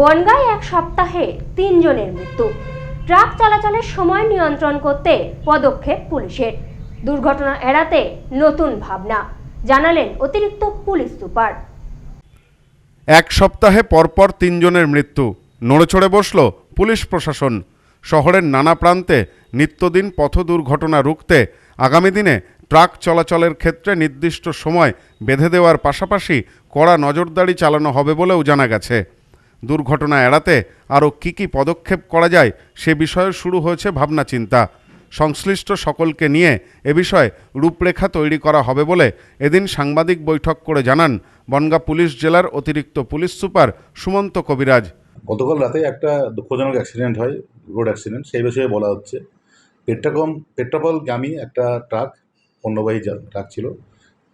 বনগাঁয় এক সপ্তাহে তিনজনের মৃত্যু। ট্রাক চলাচলের সময় নিয়ন্ত্রণ করতে পদক্ষেপ পুলিশের। দুর্ঘটনা এড়াতে নতুন ভাবনা, জানালেন অতিরিক্ত পুলিশ সুপার। এক সপ্তাহে পরপর তিনজনের মৃত্যু। নড়েচড়ে বসল পুলিশ প্রশাসন। শহরের নানা প্রান্তে নিত্যদিন পথ দুর্ঘটনা রুখতে আগামী দিনে ট্রাক চলাচলের ক্ষেত্রে নির্দিষ্ট সময় বেঁধে দেওয়ার পাশাপাশি কড়া নজরদারি চালানো হবে বলেও জানা গেছে। দুর্ঘটনা এড়াতে আরও কী কী পদক্ষেপ করা যায় সে বিষয়ে শুরু হয়েছে ভাবনা চিন্তা। সংশ্লিষ্ট সকলকে নিয়ে এ বিষয়ে রূপরেখা তৈরি করা হবে বলে এদিন সাংবাদিক বৈঠক করে জানান বনগাঁ পুলিশ জেলার অতিরিক্ত পুলিশ সুপার সুমন্ত কবিরাজ। গতকাল রাতে একটা দুঃখজনক অ্যাক্সিডেন্ট হয় রোড অ্যাক্সিডেন্ট সেই বিষয়ে বলা হচ্ছে। পেট্রাকম পেট্রাপলগামী একটা ট্রাক পণ্যবাহী ট্রাক ছিল,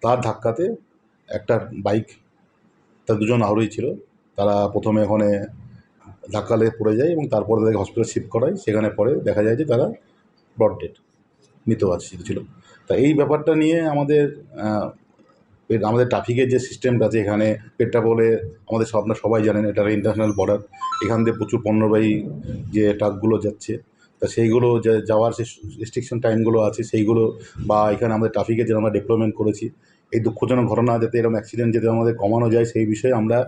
তার ধাক্কাতে একটা বাইক, তার দুজন আরোহী ছিল। তারা প্রথমে ওখানে ধাক্কা লেগে পড়ে যায় এবং তারপরে তাদেরকে হসপিটাল শিফট করায়। সেখানে পরে দেখা যায় যে তারা ব্রড ডেড মৃত আছে ছিল। তা এই ব্যাপারটা নিয়ে আমাদের আমাদের ট্রাফিকের যে সিস্টেমটা আছে এখানে পেট্রাপোলে আমাদের আপনারা সবাই জানেন এটা ইন্টারন্যাশনাল বর্ডার এখান দিয়ে প্রচুর পণ্যবাহী যে ট্রাকগুলো যাচ্ছে, তা সেইগুলো যাওয়ার যে রেস্ট্রিকশন টাইমগুলো আছে, সেইগুলো বা এখানে আমাদের ট্রাফিকের যে আমরা ডেভেলপমেন্ট করেছি এই দুঃখজনক ঘটনা যাতে এরকম অ্যাক্সিডেন্ট যাতে আমাদের কমানো যায়, সেই বিষয়ে আমরা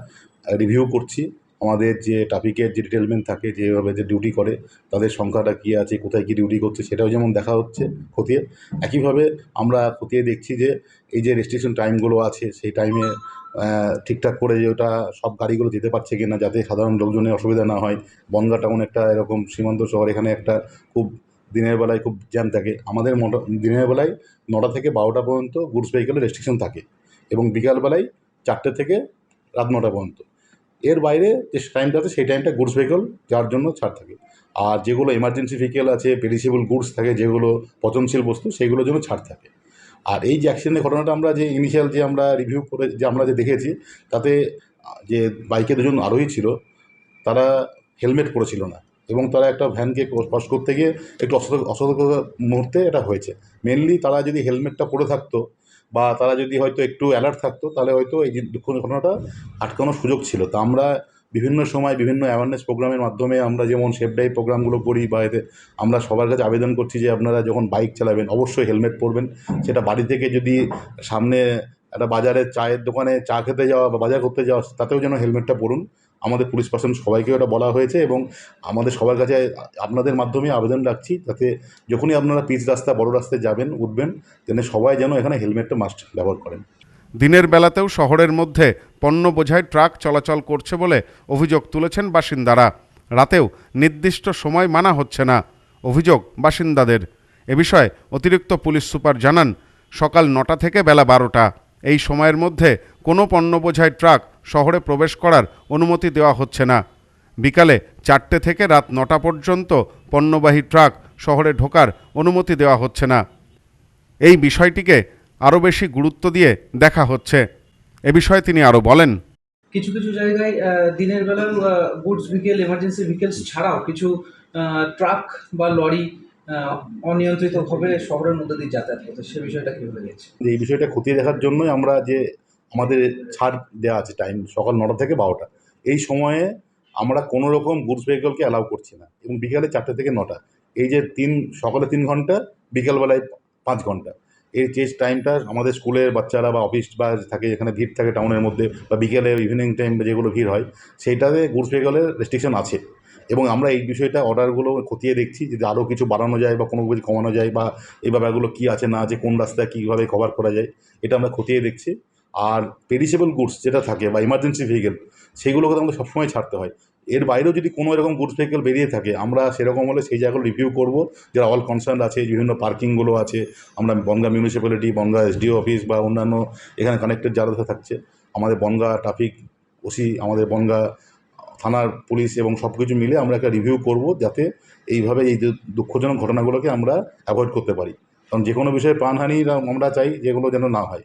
রিভিউ করছি। আমাদের যে ট্রাফিকের যে ডিটেলমেন্ট থাকে, যেভাবে যে ডিউটি করে, তাদের সংখ্যাটা কী আছে, কোথায় কী ডিউটি করছে, সেটাও যেমন দেখা হচ্ছে খতিয়ে। একইভাবে আমরা খতিয়ে দেখছি যে, এই যে রেস্ট্রিকশন টাইমগুলো আছে, সেই টাইমে ঠিকঠাক করে যে ওটা সব গাড়িগুলো যেতে পারছে কিনা, যাতে সাধারণ লোকজনের অসুবিধা না হয়। বনগা টাউন একটা এরকম সীমান্ত শহর, এখানে একটা খুব দিনের বেলায় খুব জ্যাম থাকে। আমাদের মোটা দিনের বেলায় নটা থেকে বারোটা পর্যন্ত গুডস ভেহিকেলের রেস্ট্রিকশন থাকে এবং বিকালবেলায় চারটে থেকে রাত নটা পর্যন্ত। এর বাইরে যে টাইমটা আছে, সেই টাইমটা গুডস ভেহিকেল যাওয়ার জন্য ছাড় থাকে। আর যেগুলো এমার্জেন্সি ভেহিকেল আছে পেরিসেবল গুডস থাকে, যেগুলো পচনশীল বস্তু, সেগুলোর জন্য ছাড় থাকে। আর এই যে অ্যাক্সিডেন্টের ঘটনাটা আমরা যে ইনিশিয়াল যে আমরা রিভিউ করে, যে আমরা যে দেখেছি, তাতে যে বাইকে দুজন আরোহী ছিল, তারা হেলমেট পরেছিল না। এবং তারা একটা ভ্যানকে ক্রস করতে গিয়ে একটু অসতর্ক মুহূর্তে এটা হয়েছে। মেনলি তারা যদি হেলমেটটা পরে থাকতো বা তারা যদি হয়তো একটু অ্যালার্ট থাকতো, তাহলে হয়তো এই দুঃখ ঘটনাটা আটকানোর সুযোগ ছিল। তা আমরা বিভিন্ন সময় বিভিন্ন অ্যাওয়ারনেস প্রোগ্রামের মাধ্যমে আমরা যেমন সেফ ড্রাইভ প্রোগ্রামগুলো করি বা এতে আমরা সবার কাছে আবেদন করছি যে আপনারা যখন বাইক চালাবেন, অবশ্যই হেলমেট পরবেন। সেটা বাড়ি থেকে যদি সামনে একটা বাজারে চায়ের দোকানে চা খেতে যাওয়া বা বাজার করতে যাওয়া, তাতেও যেন হেলমেটটা পরুন। আমাদের পুলিশ পার্সন সবাইকে ওটা বলা হয়েছে এবং আমাদের সবার কাছে আপনাদের মাধ্যমে আবেদন রাখছি যাতে যখনই আপনারা পিচ রাস্তা, বড় রাস্তায় যাবেন, উঠবেন, যেন সবাই যেন এখানে হেলমেটটা মাস্ট ব্যবহার করেন। দিনের বেলাতেও শহরের মধ্যে পণ্য বোঝাই ট্রাক চলাচল করছে বলে অভিযোগ তুলেছেন বাসিন্দারা। রাতেও নির্দিষ্ট সময় মানা হচ্ছে না অভিযোগ বাসিন্দাদের। এ বিষয়ে অতিরিক্ত পুলিশ সুপার জানান, সকাল নটা থেকে বেলা বারোটা। এই সময়ের মধ্যে কোনো পণ্য বোঝাই ট্রাক শহরে প্রবেশ করার অনুমতি দেওয়া হচ্ছে না। বিকালে চারটে থেকে রাত নটা পর্যন্ত পণ্যবাহী ট্রাক শহরে ঢোকার অনুমতি দেওয়া হচ্ছে না। এই বিষয়টিকে আরও বেশি গুরুত্ব দিয়ে দেখা হচ্ছে। এ বিষয়ে তিনি আরও বলেন কিছু কিছু জায়গায় দিনের বেলাও গুডস ভেহিকেল এমার্জেন্সি ভেহিকেলস ছাড়াও কিছু ট্রাক বা লরি অনিয়ন্ত্রিতভাবে শহরের মধ্যে দিয়ে যাতায়াত করতে। সে বিষয়টা কীভাবে যে এই বিষয়টা খতিয়ে দেখার জন্যই আমরা যে আমাদের ছাড় দেওয়া আছে টাইম সকাল নটা থেকে বারোটা। এই সময়ে আমরা কোনো রকম গুডস ভেহিকলকে অ্যালাউ করছি না। এবং বিকালে চারটে থেকে নটা। এই যে তিন, সকালে তিন ঘণ্টা, বিকালবেলায় পাঁচ ঘণ্টা। এই যে টাইমটা আমাদের স্কুলের বাচ্চারা বা অফিস বা থাকে, যেখানে ভিড় থাকে টাউনের মধ্যে, বা বিকেলে ইভিনিং টাইম যেগুলো ভিড় হয়, সেইটাতে গুডস ভেহিকলের রেস্ট্রিকশন আছে। এবং আমরা এই বিষয়টা অর্ডারগুলো খতিয়ে দেখছি যদি আরও কিছু বাড়ানো যায় বা কোনো কিছু কমানো যায় বা এই ব্যাপারগুলো কী আছে না আছে, কোন রাস্তায় কীভাবে কভার করা যায়, এটা আমরা খতিয়ে দেখছি। আর পেরিসেবল গুডস যেটা থাকে বা ইমার্জেন্সি ভেহিকেল সেগুলোকে তো আমাদের সবসময় ছাড়তে হয়। এর বাইরেও যদি কোনো এরকম গুডস ভেহিকেল বেরিয়ে থাকে, আমরা সেরকম হলে সেই জায়গাগুলো রিভিউ করব। যারা অল কনসার্ন আছে, বিভিন্ন পার্কিংগুলো আছে, আমরা Bongaon municipality Bongaon SDO office বা অন্যান্য এখানে কানেক্টেড যারা থাকছে, আমাদের বনগা ট্রাফিক ওসি, আমাদের বনগা থানার পুলিশ এবং সব কিছু মিলে আমরা একটা রিভিউ করব যাতে এইভাবে এই দুঃখজনক ঘটনাগুলোকে আমরা অ্যাভয়েড করতে পারি। কারণ যে কোনো বিষয়ে প্রাণহানি আমরা চাই যেগুলো যেন না হয়।